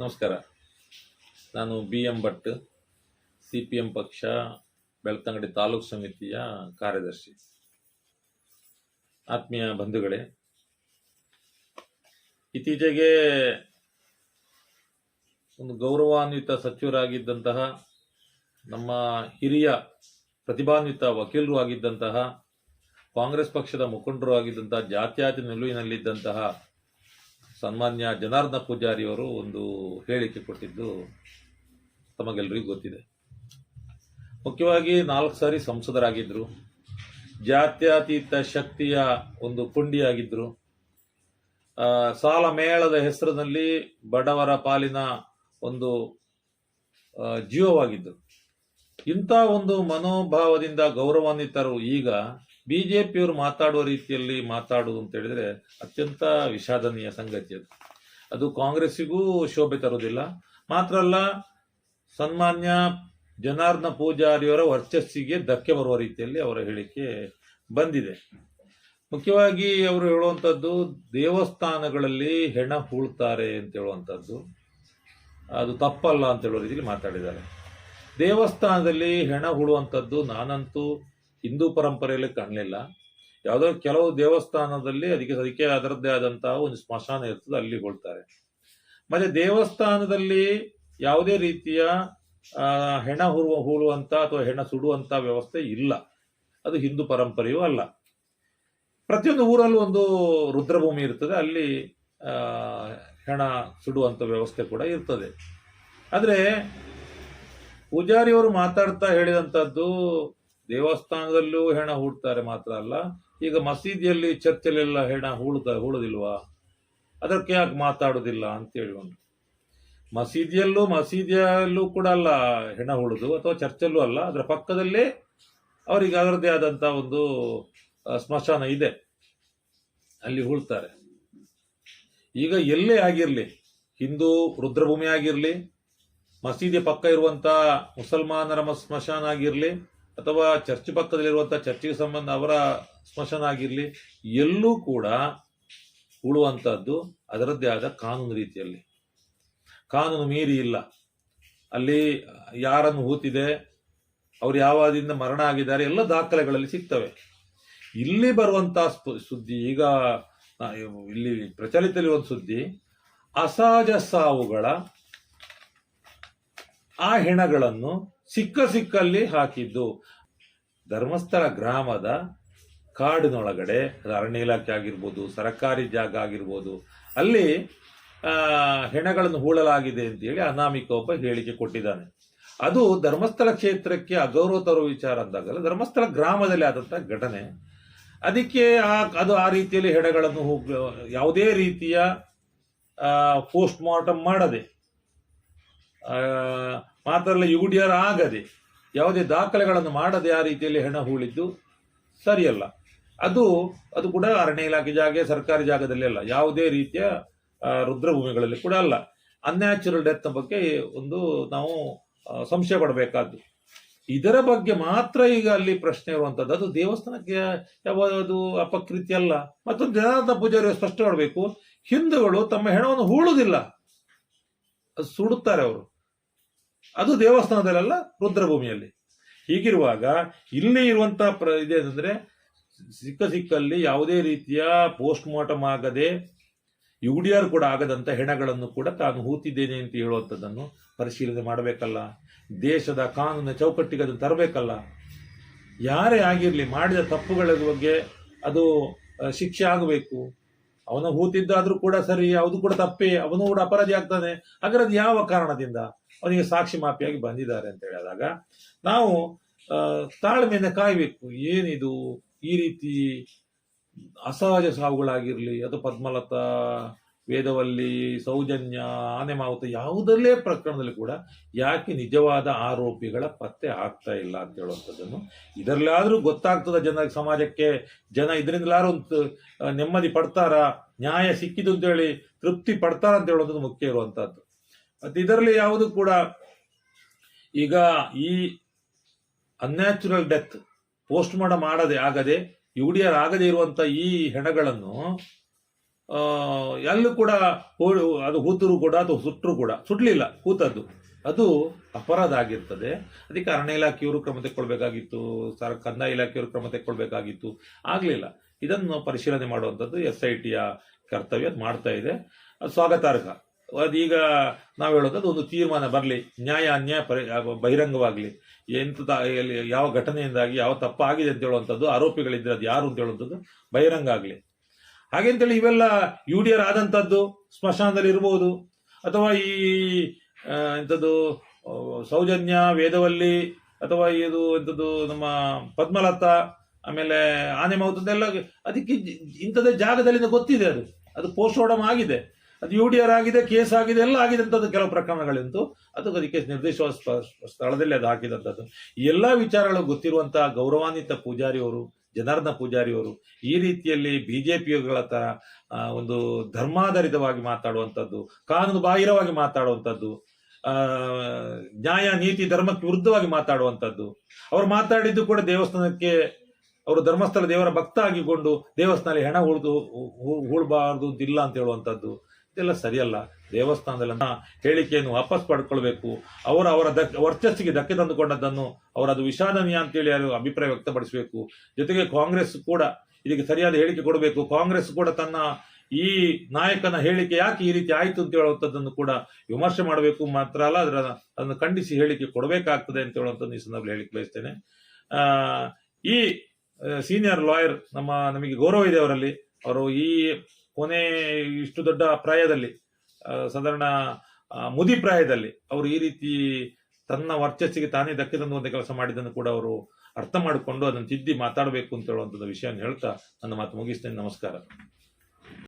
ನಮಸ್ಕಾರ. ನಾನು B M Bhat, C P M ಪಕ್ಷ, ಬೆಳ್ತಂಗಡಿ ತಾಲೂಕು ಸಮಿತಿಯ ಕಾರ್ಯದರ್ಶಿ. ಆತ್ಮೀಯ ಬಂಧುಗಳೇ, ಇತ್ತೀಚೆಗೆ ಒಂದು ಗೌರವಾನ್ವಿತ ಸಚಿವರಾಗಿದ್ದಂತಹ ನಮ್ಮ ಹಿರಿಯ ಪ್ರತಿಭಾನ್ವಿತ ವಕೀಲರು ಆಗಿದ್ದಂತಹ ಕಾಂಗ್ರೆಸ್ ಪಕ್ಷದ ಮುಖಂಡರು ಆಗಿದ್ದಂತಹ ಜಾತ್ಯಾತಿ ನಿಲುವಿನಲ್ಲಿದ್ದಂತಹ ಸನ್ಮಾನ್ಯ ಜನಾರ್ದನ ಪೂಜಾರಿಯವರು ಒಂದು ಹೇಳಿಕೆ ಕೊಟ್ಟಿದ್ದು ತಮಗೆಲ್ಲರಿಗೂ ಗೊತ್ತಿದೆ. ಮುಖ್ಯವಾಗಿ ನಾಲ್ಕು ಸಾರಿ ಸಂಸದರಾಗಿದ್ದರು ಜಾತ್ಯತೀತ ಶಕ್ತಿಯ ಒಂದು ಪುಂಡಿಯಾಗಿದ್ದರು ಸಾಲ ಮೇಳದ ಹೆಸರಿನಲ್ಲಿ ಬಡವರ ಪಾಲಿನ ಒಂದು ಜೀವವಾಗಿದ್ದರು ಇಂಥ ಒಂದು ಮನೋಭಾವದಿಂದ ಗೌರವಾನ್ವಿತರು ಈಗ ಬಿಜೆಪಿಯವರು ಮಾತಾಡುವ ರೀತಿಯಲ್ಲಿ ಮಾತಾಡುವುದು ಅಂತ ಹೇಳಿದ್ರೆ ಅತ್ಯಂತ ವಿಷಾದನೀಯ ಸಂಗತಿ ಅದು. ಅದು ಕಾಂಗ್ರೆಸ್ಸಿಗೂ ಶೋಭೆ ತರುವುದಿಲ್ಲ. ಮಾತ್ರ ಅಲ್ಲ, ಸನ್ಮಾನ್ಯ ಜನಾರ್ದನ ಪೂಜಾರಿಯವರ ವರ್ಚಸ್ಸಿಗೆ ಧಕ್ಕೆ ಬರುವ ರೀತಿಯಲ್ಲಿ ಅವರ ಹೇಳಿಕೆ ಬಂದಿದೆ. ಮುಖ್ಯವಾಗಿ ಅವರು ಹೇಳುವಂಥದ್ದು, ದೇವಸ್ಥಾನಗಳಲ್ಲಿ ಹೆಣ ಹೂಳ್ತಾರೆ ಅಂತ ಹೇಳುವಂಥದ್ದು. ಅದು ತಪ್ಪಲ್ಲ ಅಂತ ಹೇಳುವ ರೀತಿಯಲ್ಲಿ ಮಾತಾಡಿದ್ದಾರೆ. ದೇವಸ್ಥಾನದಲ್ಲಿ ಹೆಣ ಹೂಳುವಂಥದ್ದು ನಾನಂತೂ ಹಿಂದೂ ಪರಂಪರೆಯಲ್ಲಿ ಕಾಣಲಿಲ್ಲ. ಯಾವುದೋ ಕೆಲವು ದೇವಸ್ಥಾನದಲ್ಲಿ ಅದಕ್ಕೆ ಅದಕ್ಕೆ ಅದರದ್ದೇ ಆದಂತಹ ಒಂದು ಸ್ಮಶಾನ ಇರ್ತದೆ, ಅಲ್ಲಿ ಹೋಳ್ತಾರೆ ಮತ್ತೆ ದೇವಸ್ಥಾನದಲ್ಲಿ ಯಾವುದೇ ರೀತಿಯ ಹೆಣ ಹುರುವ ಹೂಳುವಂತ ಅಥವಾ ಹೆಣ ಸುಡುವಂತ ವ್ಯವಸ್ಥೆ ಇಲ್ಲ. ಅದು ಹಿಂದೂ ಪರಂಪರೆಯೂ ಅಲ್ಲ. ಪ್ರತಿಯೊಂದು ಊರಲ್ಲೂ ಒಂದು ರುದ್ರಭೂಮಿ ಇರ್ತದೆ, ಅಲ್ಲಿ ಹೆಣ ಸುಡುವಂತ ವ್ಯವಸ್ಥೆ ಕೂಡ ಇರ್ತದೆ. ಆದ್ರೆ ಪೂಜಾರಿಯವರು ಮಾತಾಡ್ತಾ ಹೇಳಿದಂಥದ್ದು ದೇವಸ್ಥಾನದಲ್ಲೂ ಹೆಣ ಹೂಡ್ತಾರೆ ಮಾತ್ರ ಅಲ್ಲ. ಈಗ ಮಸೀದಿಯಲ್ಲಿ ಚರ್ಚಲ್ಲೆಲ್ಲ ಹೆಣ ಹೂಳ್ತಾ, ಹೂಳುದಿಲ್ವಾ? ಅದಕ್ಕೆ ಯಾಕೆ ಮಾತಾಡೋದಿಲ್ಲ ಅಂತ ಹೇಳಿಕೊಂಡು. ಮಸೀದಿಯಲ್ಲೂ ಮಸೀದಿಯಲ್ಲೂ ಕೂಡ ಅಲ್ಲ ಹೆಣ ಹೂಳುದು, ಅಥವಾ ಚರ್ಚಲ್ಲೂ ಅಲ್ಲ. ಅದರ ಪಕ್ಕದಲ್ಲೇ ಅವರಿಗೆ ಅದರದೇ ಆದಂತ ಒಂದು ಸ್ಮಶಾನ ಇದೆ. ಅಲ್ಲಿ ಹೂಳ್ತಾರೆ. ಈಗ ಎಲ್ಲೇ ಆಗಿರಲಿ, ಹಿಂದೂ ರುದ್ರಭೂಮಿ ಆಗಿರ್ಲಿ ಮಸೀದಿ ಪಕ್ಕ ಇರುವಂತ ಮುಸಲ್ಮಾನರ ಸ್ಮಶಾನ ಆಗಿರಲಿ, ಅಥವಾ ಚರ್ಚ್ ಪಕ್ಕದಲ್ಲಿರುವಂಥ ಚರ್ಚಿಗೆ ಸಂಬಂಧ ಅವರ ಸ್ಮಶಾನ ಆಗಿರಲಿ, ಎಲ್ಲೂ ಕೂಡ ಉಳುವಂತದ್ದು ಅದರದ್ದೇ ಆದ ಕಾನೂನು ರೀತಿಯಲ್ಲಿ. ಕಾನೂನು ಮೀರಿ ಇಲ್ಲ. ಅಲ್ಲಿ ಯಾರನ್ನು ಹೂತಿದೆ, ಅವ್ರು ಯಾವಾದಿಂದ ಮರಣ ಆಗಿದ್ದಾರೆ, ಎಲ್ಲ ದಾಖಲೆಗಳಲ್ಲಿ ಸಿಗ್ತವೆ. ಇಲ್ಲಿ ಬರುವಂತ ಸ್ಪು- ಸುದ್ದಿ, ಈಗ ಇಲ್ಲಿ ಒಂದು ಸುದ್ದಿ, ಅಸಹಜ ಸಾವುಗಳ ಆ ಹೆಣಗಳನ್ನು ಸಿಕ್ಕ ಸಿಕ್ಕಲ್ಲಿ ಹಾಕಿದ್ದು. ಧರ್ಮಸ್ಥಳ ಗ್ರಾಮದ ಕಾಡಿನೊಳಗಡೆ ಅರಣ್ಯ ಇಲಾಖೆ ಆಗಿರ್ಬೋದು, ಸರಕಾರಿ ಜಾಗ ಆಗಿರ್ಬೋದು, ಅಲ್ಲಿ ಹೆಣಗಳನ್ನು ಹೂಳಲಾಗಿದೆ ಅಂತೇಳಿ ಅನಾಮಿಕ ಒಬ್ಬ ಹೇಳಿಕೆ ಕೊಟ್ಟಿದ್ದಾನೆ. ಅದು ಧರ್ಮಸ್ಥಳ ಕ್ಷೇತ್ರಕ್ಕೆ ಅಗೌರವ ತರುವ ವಿಚಾರ ಅಂದಾಗಲ್ಲ, ಧರ್ಮಸ್ಥಳ ಗ್ರಾಮದಲ್ಲಿ ಆದಂಥ ಘಟನೆ. ಅದಕ್ಕೆ ಆ, ಅದು ಆ ರೀತಿಯಲ್ಲಿ ಹೆಣಗಳನ್ನು ಯಾವುದೇ ರೀತಿಯ ಪೋಸ್ಟ್ ಮಾರ್ಟಮ್ ಮಾಡದೆ. ಆ, ಮಾತ್ರ ಅಲ್ಲ ಯು ಡಿ ಆರ್ ಆಗದೆ ಯಾವುದೇ ದಾಖಲೆಗಳನ್ನು ಮಾಡದೆ ಆ ರೀತಿಯಲ್ಲಿ ಹೆಣ ಹೂಳಿದ್ದು ಸರಿಯಲ್ಲ. ಅದು ಅದು ಕೂಡ ಅರಣ್ಯ ಇಲಾಖೆ ಜಾಗ ಸರ್ಕಾರಿ ಜಾಗದಲ್ಲಿ ಅಲ್ಲ. ಯಾವುದೇ ರೀತಿಯ ರುದ್ರಭೂಮಿಗಳಲ್ಲಿ ಕೂಡ ಅಲ್ಲ. ಅನ್ಯಾಚುರಲ್ ಡೆತ್ ಬಗ್ಗೆ ಒಂದು ನಾವು ಸಂಶಯ ಪಡಬೇಕಾದ್ದು. ಇದರ ಬಗ್ಗೆ ಮಾತ್ರ ಈಗ ಅಲ್ಲಿ ಪ್ರಶ್ನೆ ಇರುವಂತದ್ದು. ಅದು ದೇವಸ್ಥಾನಕ್ಕೆ ಯಾವುದು ಅಪಕೃತಿ ಅಲ್ಲ. ಮತ್ತೊಂದು ಜನಾರ್ದನ ಪೂಜಾರಿ ಸ್ಪಷ್ಟ ಮಾಡಬೇಕು ಹಿಂದೂಗಳು ತಮ್ಮ ಹೆಣವನ್ನು ಹೂಳುವುದಿಲ್ಲ. ಅದು ಸುಡುತ್ತಾರೆ ಅವರು. ಅದು ದೇವಸ್ಥಾನದಲ್ಲೆಲ್ಲ ರುದ್ರಭೂಮಿಯಲ್ಲಿ. ಹೀಗಿರುವಾಗ ಇಲ್ಲಿ ಇರುವಂತಹ ಪ್ರ ಇದೇನೆಂದ್ರೆ ಸಿಕ್ಕ ಸಿಕ್ಕಲ್ಲಿ ಯಾವುದೇ ರೀತಿಯ ಪೋಸ್ಟ್ ಮಾರ್ಟಮ್ ಆಗದೆ ಯು ಡಿ ಆರ್ ಕೂಡ ಆಗದಂತ ಹೆಣಗಳನ್ನು ಕೂಡ ತಾನು ಹೂತಿದ್ದೇನೆ ಅಂತ ಹೇಳುವಂಥದ್ದನ್ನು ಪರಿಶೀಲನೆ ಮಾಡಬೇಕಲ್ಲ. ದೇಶದ ಕಾನೂನಿನ ಚೌಕಟ್ಟಿಗೆ ಅದನ್ನು ತರಬೇಕಲ್ಲ. ಯಾರೇ ಆಗಿರಲಿ ಮಾಡಿದ ತಪ್ಪುಗಳ ಬಗ್ಗೆ ಅದು ಶಿಕ್ಷೆ ಆಗಬೇಕು. ಅವನ ಹೂತಿದ್ದಾದ್ರೂ ಕೂಡ ಸರಿ ಅವನು ಕೂಡ ತಪ್ಪೇ, ಅವನು ಕೂಡ ಅಪರಾಧಿ ಆಗ್ತಾನೆ. ಹಾಗಾದ್ರೆ ಯಾವ ಕಾರಣದಿಂದ ಅವನಿಗೆ ಸಾಕ್ಷಿ ಮಾಪಿಯಾಗಿ ಬಂದಿದ್ದಾರೆ ಅಂತ ಹೇಳಿದಾಗ, ನಾವು ತಾಳ್ಮೆಯನ್ನು ಕಾಯ್ಬೇಕು. ಏನಿದು? ಈ ರೀತಿ ಅಸಹಜ ಸಾವುಗಳಾಗಿರ್ಲಿ, ಅದು ಪದ್ಮಲತಾ ವೇದವಲ್ಲಿ, ಸೌಜನ್ಯ ಆನೆ ಮಾವುತ ಯಾವುದಲ್ಲೇ ಪ್ರಕರಣದಲ್ಲಿ ಕೂಡ ಯಾಕೆ ನಿಜವಾದ ಆರೋಪಿಗಳ ಪತ್ತೆ ಆಗ್ತಾ ಇಲ್ಲ ಅಂತ ಹೇಳುವಂಥದ್ದನ್ನು ಇದರಲ್ಲಾದರೂ ಗೊತ್ತಾಗ್ತದ ಜನ ಸಮಾಜಕ್ಕೆ? ಜನ ಇದರಿಂದಲಾದ್ರೂ ಒಂದು ನೆಮ್ಮದಿ ಪಡ್ತಾರ, ನ್ಯಾಯ ಸಿಕ್ಕಿತು ಅಂತೇಳಿ ತೃಪ್ತಿ ಪಡ್ತಾರ ಅಂತ ಹೇಳೋದು ಮುಖ್ಯ ಇರುವಂತಹದ್ದು ಮತ್ತೆ ಇದರಲ್ಲಿ ಯಾವುದು ಕೂಡ ಈಗ ಈ ಅನ್ಯಾಚುರಲ್ ಡೆತ್ ಪೋಸ್ಟ್ ಮಾರ್ಟಮ್ ಮಾಡದೆ ಆಗದೆ ಯು ಡಿ ಆರ್ ಆಗದೆ ಇರುವಂತ ಈ ಹೆಣಗಳನ್ನು ಎಲ್ಲೂ ಕೂಡ ಅದು ಹೂತರು ಕೂಡ ಅಥವಾ ಸುಟ್ಟರು ಕೂಡ, ಸುಟ್ಲಿಲ್ಲ ಕೂತದ್ದು ಅದು ಅಪರಾಧ ಆಗಿರ್ತದೆ. ಅದಕ್ಕೆ ಅರಣ್ಯ ಇಲಾಖೆಯವರು ಕ್ರಮ ತೆಕ್ಕೊಳ್ಬೇಕಾಗಿತ್ತು, ಸರ್, ಕಂದಾಯ ಇಲಾಖೆಯವರು ಕ್ರಮ ತೆಕ್ಕೊಳ್ಬೇಕಾಗಿತ್ತು. ಆಗಲಿಲ್ಲ. ಇದನ್ನು ಪರಿಶೀಲನೆ ಮಾಡುವಂಥದ್ದು ಎಸ್ ಐ ಟಿಯ ಕರ್ತವ್ಯ ಮಾಡ್ತಾ ಇದೆ. ಅದು ಸ್ವಾಗತಾರ್ಹ. ಅದೀಗ ನಾವು ಹೇಳೋದು ಒಂದು ತೀರ್ಮಾನ ಬರಲಿ, ನ್ಯಾಯ ಅನ್ಯಾಯ ಪರಿ ಬಹಿರಂಗವಾಗಲಿ. ಎಂತ ಯಾವ ಘಟನೆಯಿಂದಾಗಿ ಯಾವ ತಪ್ಪಾಗಿದೆ ಅಂತ ಹೇಳುವಂಥದ್ದು, ಆರೋಪಿಗಳಿದ್ರೆ ಅದು ಯಾರು ಅಂತ ಹೇಳುವಂಥದ್ದು, ಬಹಿರಂಗ ಆಗಲಿ. ಹಾಗೆ ಅಂತೇಳಿ ಇವೆಲ್ಲ ಯು ಡಿ ಆರ್ ಆದಂಥದ್ದು ಸ್ಮಶಾನದಲ್ಲಿ ಇರಬಹುದು ಅಥವಾ ಈ ಎಂಥದ್ದು ಸೌಜನ್ಯ, ವೇದವಲ್ಲಿ, ಅಥವಾ ಇದು ಎಂಥದ್ದು ನಮ್ಮ ಪದ್ಮಲತಾ, ಆಮೇಲೆ ಆನೆ ಮೌತದೆಲ್ಲ ಅದಕ್ಕೆ ಇಂಥದ್ದೇ ಜಾಗದಲ್ಲಿ ಗೊತ್ತಿದೆ ಅದು. ಅದು ಪೋಸ್ಟ್ಮಾರ್ಟಮ್ ಆಗಿದೆ. ಅದು ಯು ಡಿ ಆರ್ ಆಗಿದೆ, ಕೇಸ್ ಆಗಿದೆ, ಎಲ್ಲ ಆಗಿದೆ ಅಂತದ್ದು ಕೆಲವು ಪ್ರಕರಣಗಳಿಂತು. ಅದು ಅದಕ್ಕೆ ನಿರ್ದೇಶ ಸ್ಥಳದಲ್ಲಿ ಅದು ಹಾಕಿದಂಥದ್ದು ಎಲ್ಲ ವಿಚಾರಗಳು ಗೊತ್ತಿರುವಂತಹ ಗೌರವಾನ್ವಿತ ಪೂಜಾರಿಯವರು ಜನಾರ್ದನ ಪೂಜಾರಿಯವರು ಈ ರೀತಿಯಲ್ಲಿ ಬಿಜೆಪಿಗಳ ತರ ಆ, ಒಂದು ಧರ್ಮಾಧಾರಿತವಾಗಿ ಮಾತಾಡುವಂಥದ್ದು ಕಾನೂನು ಬಾಹಿರವಾಗಿ ಮಾತಾಡುವಂಥದ್ದು ನ್ಯಾಯ ನೀತಿ ಧರ್ಮಕ್ಕೆ ವಿರುದ್ಧವಾಗಿ ಮಾತಾಡುವಂಥದ್ದು. ಅವರು ಮಾತಾಡಿದ್ದು ಕೂಡ ದೇವಸ್ಥಾನಕ್ಕೆ ಅವರು ಧರ್ಮಸ್ಥಳ ದೇವರ ಭಕ್ತ ಆಗಿಕೊಂಡು ದೇವಸ್ಥಾನದಲ್ಲಿ ಹೆಣ ಉಳಿದು ಹೂಳಬಾರ್ದು ಅಂತಿಲ್ಲ ಅಂತ ಹೇಳುವಂಥದ್ದು. ಇದೆಲ್ಲ ಸರಿಯಲ್ಲ. ದೇವಸ್ಥಾನದಲ್ಲಿ ಹೇಳಿಕೆಯನ್ನು ವಾಪಸ್ ಪಡ್ಕೊಳ್ಬೇಕು. ಅವರ ಅವರ ದಕ್, ವರ್ಚಸ್ಸಿಗೆ ಧಕ್ಕೆ ತಂದುಕೊಂಡದ್ದನ್ನು ಅವರದು ವಿಷಾದನೀಯ ಅಂತೇಳಿ ಅವರು ಅಭಿಪ್ರಾಯ ವ್ಯಕ್ತಪಡಿಸಬೇಕು. ಜೊತೆಗೆ ಕಾಂಗ್ರೆಸ್ ಕೂಡ ಇದಕ್ಕೆ ಸರಿಯಾದ ಹೇಳಿಕೆ ಕೊಡಬೇಕು. ಕಾಂಗ್ರೆಸ್ ಕೂಡ ತನ್ನ ಈ ನಾಯಕನ ಹೇಳಿಕೆ ಯಾಕೆ ಈ ರೀತಿ ಆಯಿತು ಅಂತ ಹೇಳುವಂಥದ್ದನ್ನು ಕೂಡ ವಿಮರ್ಶೆ ಮಾಡಬೇಕು. ಮಾತ್ರ ಅಲ್ಲ, ಅದರ, ಅದನ್ನು ಖಂಡಿಸಿ ಹೇಳಿಕೆ ಕೊಡಬೇಕಾಗ್ತದೆ ಅಂತ ಹೇಳುವಂಥದ್ದು ಈ ಸಂದರ್ಭದಲ್ಲಿ ಹೇಳಿಕೆ ಬಯಸ್ತೇನೆ. ಈ ಸೀನಿಯರ್ ಲಾಯರ್ ನಮ್ಮ, ನಮಗೆ ಗೌರವ ಇದೆ ಅವರಲ್ಲಿ. ಅವರು ಈ ಕೊನೆ ಇಷ್ಟು ದೊಡ್ಡ ಪ್ರಾಯದಲ್ಲಿ ಸಾಧಾರಣ ಮುದಿಪ್ರಾಯದಲ್ಲಿ ಮುದಿ ಪ್ರಾಯದಲ್ಲಿ ಅವರು ಈ ರೀತಿ ತನ್ನ ವರ್ಚಸ್ಸಿಗೆ ತಾನೇ ಒಂದು ಕೆಲಸ ಮಾಡಿದ್ದನ್ನು ಕೂಡ ಅವರು ಅರ್ಥ ಮಾಡಿಕೊಂಡು ಅದನ್ನು ತಿದ್ದಿ ಮಾತಾಡಬೇಕು ಅಂತ ಹೇಳುವಂಥದ್ದು ವಿಷಯವನ್ನು ಹೇಳ್ತಾ ನನ್ನ ಮಾತು ಮುಗಿಸ್ತೇನೆ. ನಮಸ್ಕಾರ.